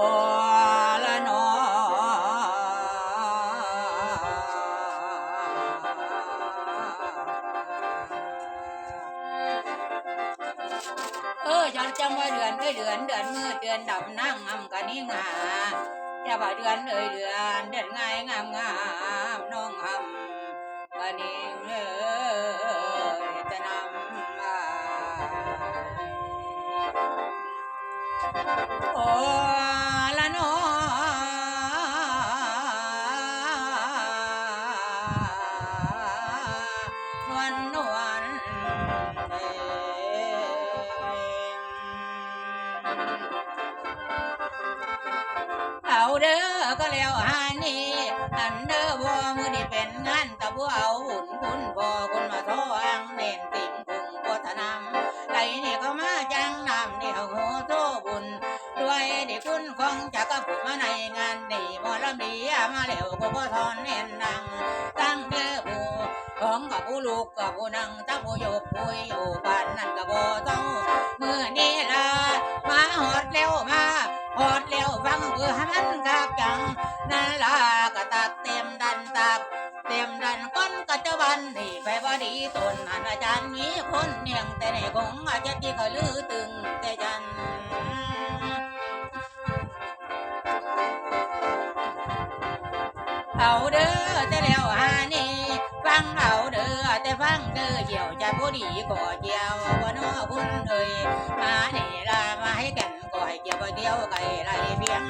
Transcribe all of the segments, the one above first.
อละนอเออจังจังว่าเดือนเอ้ยเดือนเดือนมืดเดือนดำนั่งงำกันนี่งาจะว่าเดือนเอ้ยเดือนเดือนไงงามงามน้องงำกันนี่เอ้ยจะนำมา วลนเองเอาเด้อก็แล้วฮานี่อันเด้อบ่มือนี่เป็นงานตะบัวเอาหุ่นคุณบ่คุณมาทอ องกับผู้ลูกกับผู้นั่งตั้งผู้โยกผู้อยู่บ้านนั่นก็บ่ต้องมือนี้ละมาหอดเร็วมาหอดเร็วฟังเพื่อให้มันกับจังนั่นละก็ตักเต็มดันตักเต็มดันก้นกัจจวันนี่ไปบ่ดีตนอาจารย์มีคนเนียงแต่ในคงอาจจะที่ก็ลือตึงแต่จันเอาเด้อแต่ ดีก็เจียวบ่น้อคุณเอ้ยมาเนี่ลามาให้กันก็ให้เกี่ยวบ่เดียวไก่ไรเพียง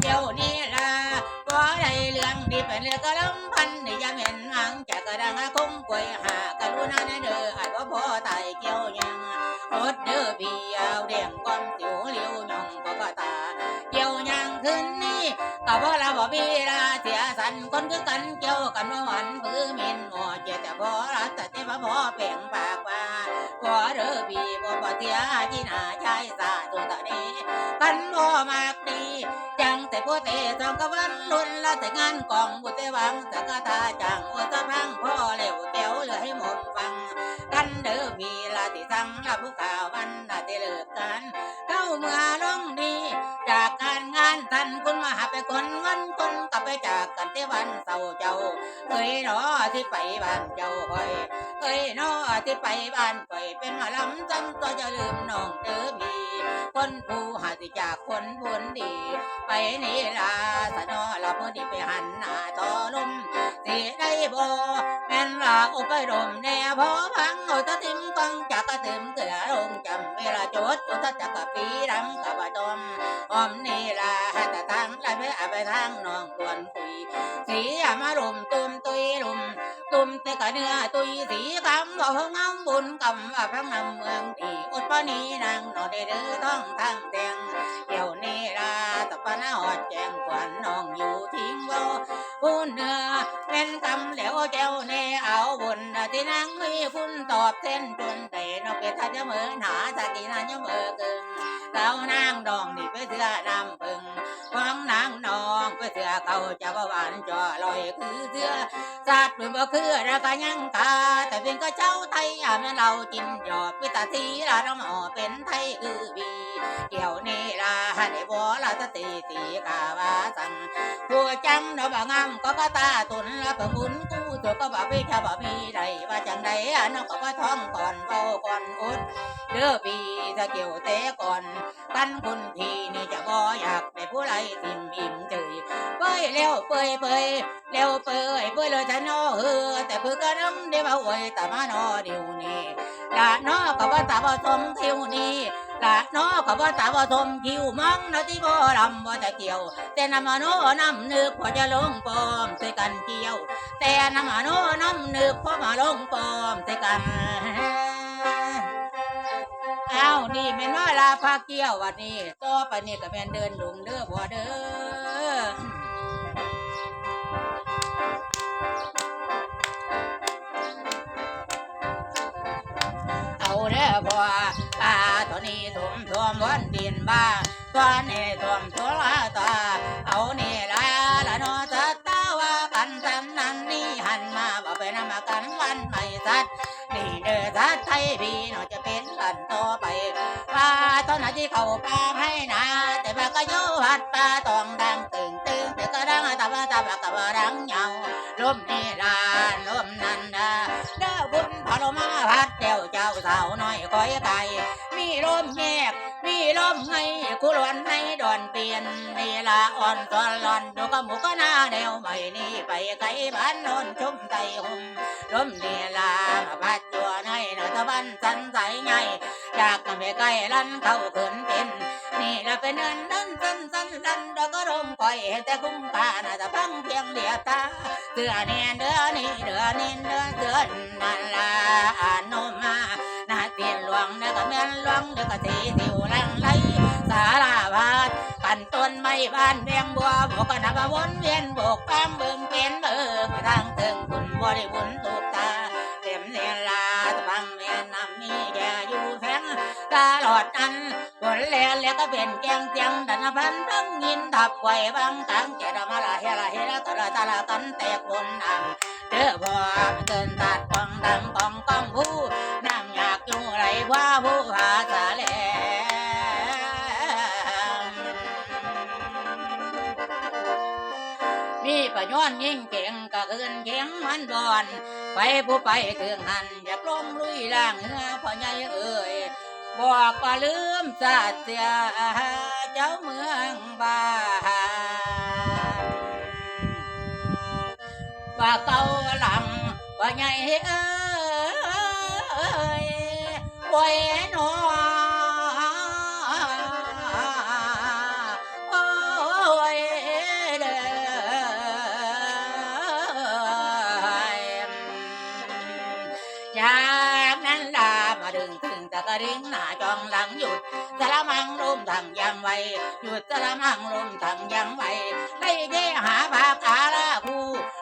เดี๋ยวนี้ลาบ่ได้เรื่องดีเป็นเรื่องก็ลำพันนี่ย่าเหม็นอังจะกระดังคงกวยหากรุณาเด้ออาจว่าพอตายเกี่ยวยังอดเด้อพี่เอาเดียงความสิวเหลียวหย่องก็ก็ตาเกี่ยวยังขึ้นนี่ก็บ่ละบ่มีลาเสียสันคนคือกันเกี่ยวกันว่าหวันพื้นมินหมอเจแต่พอรัตแต่ว่พอแปลงไป เสียที่หน้าชายสาตัวตะนี้กันบ่มากดีจังแต่ผู้เตะสองกวันลุ่นละแต่งานกองบุตรวังแต่ก็ตาจังอุตพังพ่อเหลวเตียวเหลือให้หมดฟัง กันเด้อพี่ละที่สั่งละผู้ข่าววันละที่เลิกกัน เข้าเมื่อลงดี จากการงานท่านคุณมาหาไปคนเงินคนกลับไปจากกันที่วันเสาร์เจ้าเอ้ยหนอที่ไปบ้านเจ้าคอย เอ้ยนอที่ไปบ้านคอยเป็นหมาลำจำตัวจะลืมน้องเด้อพี่คนผู้หาสิจากคนผลดี ไปนี่ลาสนอละมือนี่ไปหันหน้าต่อลมสิได้บ่แม่นลาอุปดมแน่พอพังเอาตะทิมกังจักกะติมเกลือลงจำเวลาจดอุตจักกะปีดำกับว่าจมอมนี่ล่ะแต่ทางไรไปอาไปทางน้องตวนคุยสีอามาลุมตุมตุยลุม ตุมเตกะเนื้อตุยสีคำว่าเงาบุญกำว่าพระนำเมืองดีอุดปนีนางนอได้เดือท้องทางแดงเดี๋ยวนี้ล่ะตะปนาหอดแจงขวัญน้องอยู่ทิ้งว่าผู้เนื้อเป็นคำแล้วเจ้าเนเอาบุญที่นางมีคุณตอบเส้นจนแต่นอกเป็นทัศเมือหนาสกินานยเมือกึ่งเต้านางดองนี่ไปเสือนำพึ่งฟังนางนอ เขาจะว่าหวานจ่อลอยคือเสือสัตว์เป็นบ่คือระก็ยังกาแต่เป็นก็เจ้าไทยอะแม่เราจินหยอดพิตาทีละน้องหมอเป็นไทยคือบีเกี่ยวนี่ละ ได้บ่ละสติตีกาวาสังผู้จังเนาะบ่งามก็ก็ตาตุนละประมุนกู้ตัวก็บ่พี่ชาบ่มีใดว่าจังใดอะน้องก็ว่ท้องก่อนเว้าก่อนอุดเด้อปีถ้าเกี่ยวเตะก่อนกันคุณทีนี่จะบ่อยากได้ผู้ไรทิมอิ่มเจยเป้ยเร็วเป้ยเป้ยเร็วเป้ยเป้ยเลยจะนอเออแต่เพื่อก็น้ำได้มาอวยแต่มานอเดี๋ยวนี้ละนอก็บ่ตาบ่ทมคิวนี้ละนอก็ บ่ตาบ่ทมคิวมังนะที่บ่ลำบ่ต่เกี่ยว แต่นำมโนน้ำนึกพอจะลงปอมใส่กันเกี่ยว แต่นำมโนน้ำนึกพอมาลงปอมใส่กันเอ้านี่แม่นว่าลาพาเกี่ยววันนี้ต่อไปนี่ก็แม่นเดินลงเด้อบ่เด้อเอาเด้อบ่ นี่ถ่มถ่วมวันดินบ้าตัวนี้ท่วมตัวละตาเอานี่ละละเนอสัตตาว่ากันสำนันนี่หันมาบ่เป็นำกันวันไม่สัตนี่เด้อทัดไทยพี่เนาจะเป็นกันต่อไปว่าตอนนั้นที่เขาปาให้นาแต่ว่าก็โยหาพัดป้าตองดาเจ้าสาวน้อยคอยไก่มีลมแยกมีลมไงคุรวนในดอนเปลี่ยนนี่ละอ่อนตอนหลอนดูก็หมูก็หน้าแนวใหม่นี่ไปไกลบ้านโนนชุ่มใจหุ่มลมนีลามาพัดจัวในนตะวันสันใสไงอยากจะไม่ไกลลันเข้าเขินเป็นนี่ละเป็นเนินเดินสันสันลันดอกก็รมคอยแต่คุ้มค่าน่าจะพังเพียงเดียตาเสือเนียเดือนี่เดือนินเดือเสือนั่นละอนนม เด็กก็ตีสิวลังไหลสาลาบาดปั่นต้นไม้บ้านเวียงบัวบกก็นับว่าวนเวียนโบกตามเบิ่งเป็นเบิ่งไปทางเติงคุณบ่ได้บุญตุกตาเต็มเนียนลาตะพังแม่น้ำมีแกอยู่แพงตลอดอันผลแล้วแล้วก็เป็นแกงเตียงดันพันตั้งยินทับไว้บางตังแกดมาละเฮละเฮละตะละตะละกันแตกบนนังเด้อพอเกินตัดกองดังกองกองผู้ ว่าผู้หาสาแลมีประโยชน์ยิ่งเก่งก็เกินเก่งมันบอน ไปผู้ไปเครื่องหันอยากลงลุยล่างเหือพ่อใหญ่เอ่ยบอกว่าลืมศาสตร์เสียเจ้าเมืองบ้านว่าเก่าหลังว่าไงเอ้ย ป่วยหนอโอ้ยเด้อจากนั้นลามาดึงถึงตะกะริงหน้าจองหลังหยุดสละมังลมทางยังไวหยุดสละมังลมทางยังไวได้แย่หาภาคอาลาคู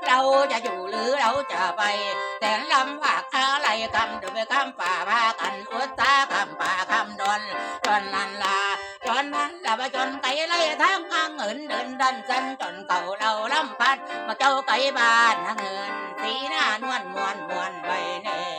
เราจะอยู่หรือเราจะไป แต่ลำวาก คำดูไปคำป่าพากันอุตตาคำป่าคำดอนจนนันละจนนั้นล่ะไาจนไก่ไล่ทางทางเงินเดินดันจันจนเก่าเราลำพัดมาเจ้าไก่บ้านทางเหินสีหน้านวลมวนมวนใบเน่